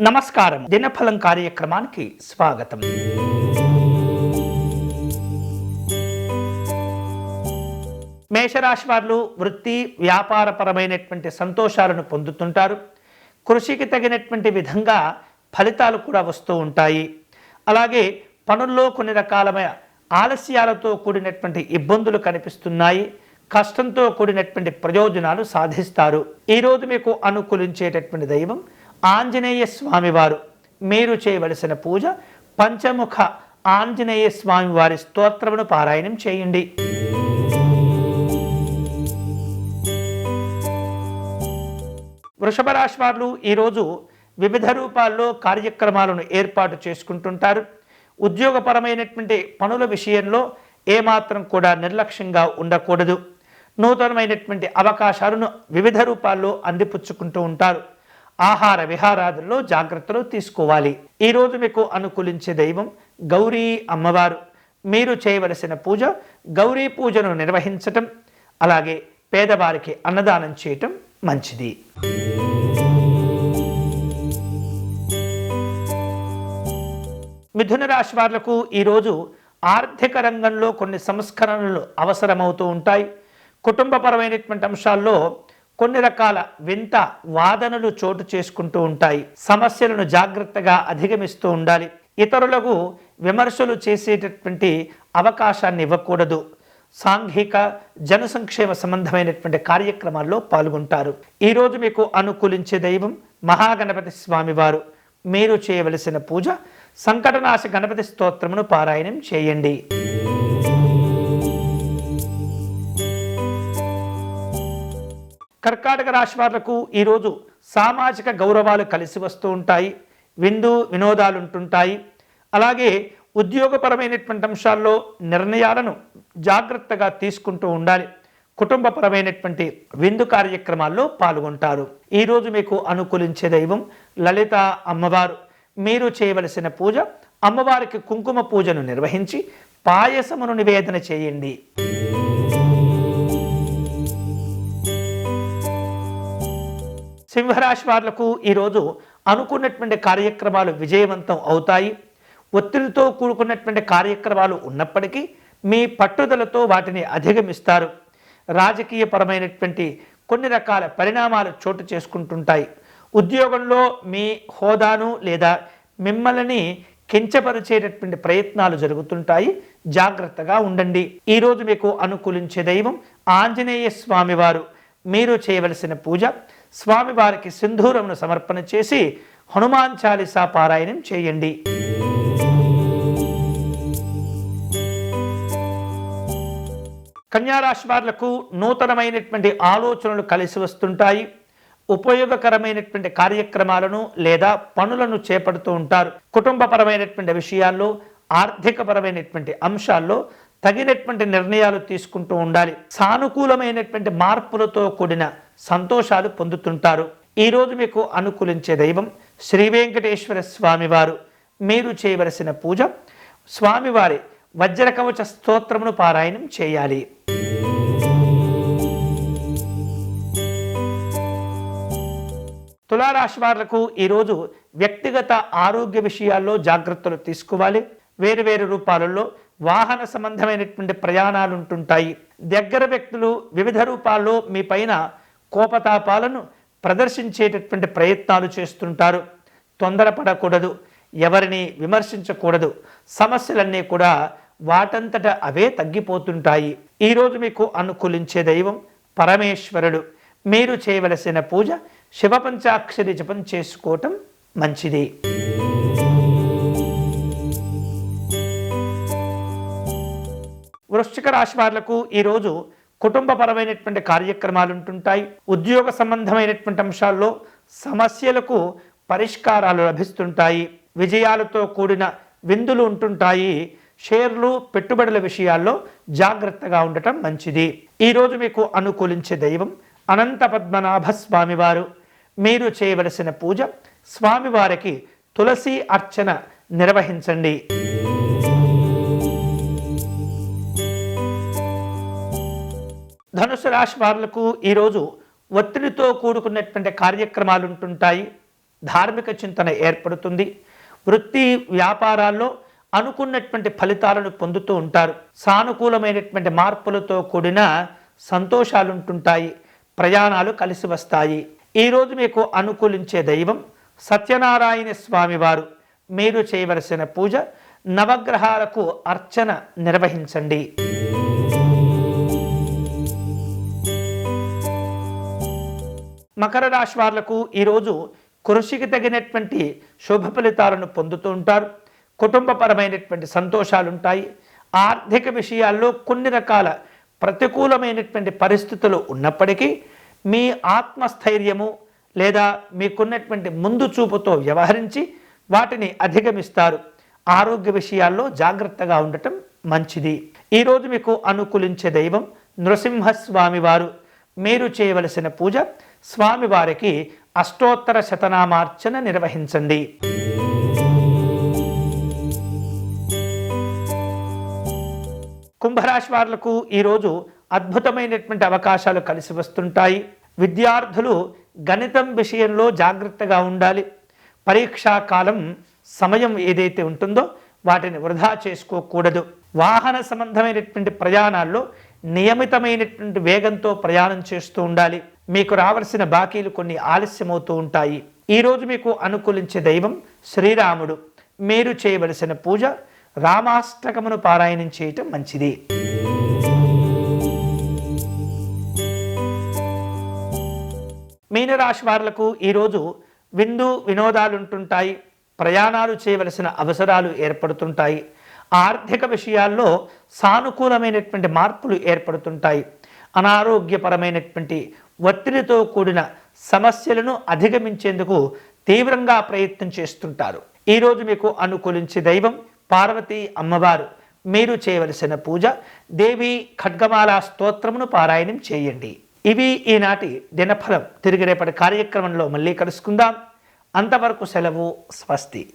నమస్కారం దినఫలం కార్యక్రమానికి స్వాగతం. మేషరాశి వారు వృత్తి వ్యాపారపరమైనటువంటి సంతోషాలను పొందుతుంటారు. కృషికి తగినటువంటి విధంగా ఫలితాలు కూడా వస్తూ ఉంటాయి. అలాగే పనుల్లో కొన్ని రకాలమైన ఆలస్యాలతో కూడినటువంటి ఇబ్బందులు కనిపిస్తున్నాయి. కష్టంతో కూడినటువంటి ప్రయోజనాలు సాధిస్తారు. ఈరోజు మీకు అనుకూలించేటటువంటి దైవం ఆంజనేయ స్వామివారు మీరు చేయవలసిన పూజ పంచముఖ ఆంజనేయ స్వామి వారి స్తోత్రమును పారాయణం చేయండి. వృషభ రాశి వారు ఈరోజు వివిధ రూపాల్లో కార్యక్రమాలను ఏర్పాటు చేసుకుంటుంటారు. ఉద్యోగపరమైనటువంటి పనుల విషయంలో ఏమాత్రం కూడా నిర్లక్ష్యంగా ఉండకూడదు. నూతనమైనటువంటి అవకాశాలను వివిధ రూపాల్లో అందిపుచ్చుకుంటూ ఉంటారు. ఆహార విహారాదుల్లో జాగ్రత్తలు తీసుకోవాలి. ఈరోజు మీకు అనుకూలించే దైవం గౌరీ అమ్మవారు. మీరు చేయవలసిన పూజ గౌరీ పూజను నిర్వహించటం అలాగే పేదవారికి అన్నదానం చేయటం మంచిది. మిథున రాశి వాళ్ళకు ఈరోజు ఆర్థిక రంగంలో కొన్ని సంస్కరణలు అవసరమవుతూ ఉంటాయి. కుటుంబపరమైనటువంటి అంశాల్లో కొన్ని రకాల వింత వాదనలు చోటు చేసుకుంటూ ఉంటాయి. సమస్యలను జాగ్రత్తగా అధిగమిస్తూ ఉండాలి. ఇతరులకు విమర్శలు చేసేటటువంటి అవకాశాన్ని ఇవ్వకూడదు. సాంఘిక జన సంక్షేమ సంబంధమైనటువంటి కార్యక్రమాల్లో పాల్గొంటారు. ఈరోజు మీకు అనుకూలించే దైవం మహాగణపతి స్వామివారు. మీరు చేయవలసిన పూజ సంకటనాశ గణపతి స్తోత్రమును పారాయణం చేయండి. కర్కాటక రాశి వాళ్ళకు ఈరోజు సామాజిక గౌరవాలు కలిసి వస్తూ ఉంటాయి విందు వినోదాలు ఉంటుంటాయి. అలాగే ఉద్యోగపరమైనటువంటి అంశాల్లో నిర్ణయాలను జాగ్రత్తగా తీసుకుంటూ ఉండాలి. కుటుంబపరమైనటువంటి విందు కార్యక్రమాల్లో పాల్గొంటారు. ఈరోజు మీకు అనుకూలించే దైవం లలిత అమ్మవారు. మీరు చేయవలసిన పూజ అమ్మవారికి కుంకుమ పూజను నిర్వహించి పాయసమును నివేదన చేయండి. సింహరాశి వాళ్ళకు ఈరోజు అనుకున్నటువంటి కార్యక్రమాలు విజయవంతం అవుతాయి. ఒత్తిడితో కూడుకున్నటువంటి కార్యక్రమాలు ఉన్నప్పటికీ మీ పట్టుదలతో వాటిని అధిగమిస్తారు. రాజకీయపరమైనటువంటి కొన్ని రకాల పరిణామాలు చోటు చేసుకుంటుంటాయి. ఉద్యోగంలో మీ హోదాను లేదా మిమ్మల్ని కించపరిచేటటువంటి ప్రయత్నాలు జరుగుతుంటాయి. జాగ్రత్తగా ఉండండి. ఈరోజు మీకు అనుకూలించే దైవం ఆంజనేయ స్వామివారు. మీరు చేయవలసిన పూజ స్వామివారికి సింధూరమును సమర్పణ చేసి హనుమాన్ చాలీసా పారాయణం చేయండి. కన్యారాశి వారులకు నూతనమైనటువంటి ఆలోచనలు కలిసి వస్తుంటాయి. ఉపయోగకరమైనటువంటి కార్యక్రమాలను లేదా పనులను చేపడుతూ ఉంటారు. కుటుంబపరమైనటువంటి విషయాల్లో ఆర్థికపరమైనటువంటి అంశాల్లో తగినటువంటి నిర్ణయాలు తీసుకుంటూ ఉండాలి. సానుకూలమైనటువంటి మార్పులతో కూడిన సంతోషాలు పొందుతుంటారు. ఈరోజు మీకు అనుకూలించే దైవం శ్రీ వెంకటేశ్వర స్వామివారు. మీరు చేయవలసిన పూజ స్వామివారి వజ్రకవచ స్తోత్రమును పారాయణం చేయాలి. తులారాశి వారులకు ఈరోజు వ్యక్తిగత ఆరోగ్య విషయాల్లో జాగ్రత్తలు తీసుకోవాలి. వేరు వేరు రూపాలలో వాహన సంబంధమైనటువంటి ప్రయాణాలు ఉంటుంటాయి దగ్గర వ్యక్తులు వివిధ రూపాల్లో మీ పైన కోపతాపాలను ప్రదర్శించేటటువంటి ప్రయత్నాలు చేస్తుంటారు. తొందరపడకూడదు. ఎవరిని విమర్శించకూడదు. సమస్యలన్నీ కూడా వాటంతట అవే తగ్గిపోతుంటాయి. ఈరోజు మీకు అనుకూలించే దైవం పరమేశ్వరుడు. మీరు చేయవలసిన పూజ శివపంచాక్షరి జపం చేసుకోవటం మంచిది. వృశ్చిక రాశి వారులకు ఈరోజు కుటుంబపరమైనటువంటి కార్యక్రమాలు ఉంటుంటాయి. ఉద్యోగ సంబంధమైనటువంటి అంశాల్లో సమస్యలకు పరిష్కారాలు లభిస్తుంటాయి. విజయాలతో కూడిన విందులు ఉంటుంటాయి. షేర్లు పెట్టుబడుల విషయాల్లో జాగ్రత్తగా ఉండటం మంచిది. ఈరోజు మీకు అనుకూలించే దైవం అనంత పద్మనాభ స్వామివారు మీరు చేయవలసిన పూజ స్వామివారికి తులసి అర్చన నిర్వహించండి. ధనుసు రాశి వారులకు ఈరోజు ఒత్తిడితో కూడుకున్నటువంటి కార్యక్రమాలు ఉంటుంటాయి. ధార్మిక చింతన ఏర్పడుతుంది. వృత్తి వ్యాపారాల్లో అనుకున్నటువంటి ఫలితాలను పొందుతూ ఉంటారు. సానుకూలమైనటువంటి మార్పులతో కూడిన సంతోషాలు ఉంటుంటాయి ప్రయాణాలు కలిసి వస్తాయి. ఈరోజు మీకు అనుకూలించే దైవం సత్యనారాయణ స్వామివారు మీరు చేయవలసిన పూజ నవగ్రహాలకు అర్చన నిర్వహించండి. మకర రాశి వాళ్ళకు ఈరోజు కృషికి తగినటువంటి శుభ ఫలితాలను పొందుతూ ఉంటారు. కుటుంబపరమైనటువంటి సంతోషాలు ఉంటాయి ఆర్థిక విషయాల్లో కొన్ని రకాల ప్రతికూలమైనటువంటి పరిస్థితులు ఉన్నప్పటికీ మీ ఆత్మస్థైర్యము లేదా మీకున్నటువంటి ముందు చూపుతో వ్యవహరించి వాటిని అధిగమిస్తారు. ఆరోగ్య విషయాల్లో జాగ్రత్తగా ఉండటం మంచిది. ఈరోజు మీకు అనుకూలించే దైవం నృసింహస్వామి వారు. మీరు చేయవలసిన పూజ స్వామివారికి అష్టోత్తర శతనామార్చన నిర్వహించండి. కుంభరాశి వారులకు ఈరోజు అద్భుతమైనటువంటి అవకాశాలు కలిసి వస్తుంటాయి. విద్యార్థులు గణితం విషయంలో జాగ్రత్తగా ఉండాలి. పరీక్షా కాలం సమయం ఏదైతే ఉంటుందో వాటిని వృధా చేసుకోకూడదు. వాహన సంబంధమైనటువంటి ప్రయాణాల్లో నియమితమైనటువంటి వేగంతో ప్రయాణం చేస్తూ ఉండాలి. మీకు రావాల్సిన బాకీలు కొన్ని ఆలస్యమవుతూ ఉంటాయి. ఈరోజు మీకు అనుకూలించే దైవం శ్రీరాముడు. మీరు చేయవలసిన పూజ రామాష్టకమును పారాయణం చేయటం మంచిది. మీనరాశి వారులకు ఈరోజు విందు వినోదాలు ఉంటుంటాయి. ప్రయాణాలు చేయవలసిన అవసరాలు ఏర్పడుతుంటాయి. ఆర్థిక విషయాల్లో సానుకూలమైనటువంటి మార్పులు ఏర్పడుతుంటాయి. అనారోగ్యపరమైనటువంటి ఒత్తిడితో కూడిన సమస్యలను అధిగమించేందుకు తీవ్రంగా ప్రయత్నం చేస్తుంటారు. ఈరోజు మీకు అనుకూలించే దైవం పార్వతీ అమ్మవారు. మీరు చేయవలసిన పూజ దేవి ఖడ్గమాల స్తోత్రమును పారాయణం చేయండి. ఇవి ఈనాటి దినఫలం. తిరిగి రేపటి కార్యక్రమంలో మళ్ళీ కలుసుకుందాం. అంతవరకు సెలవు స్వస్తి.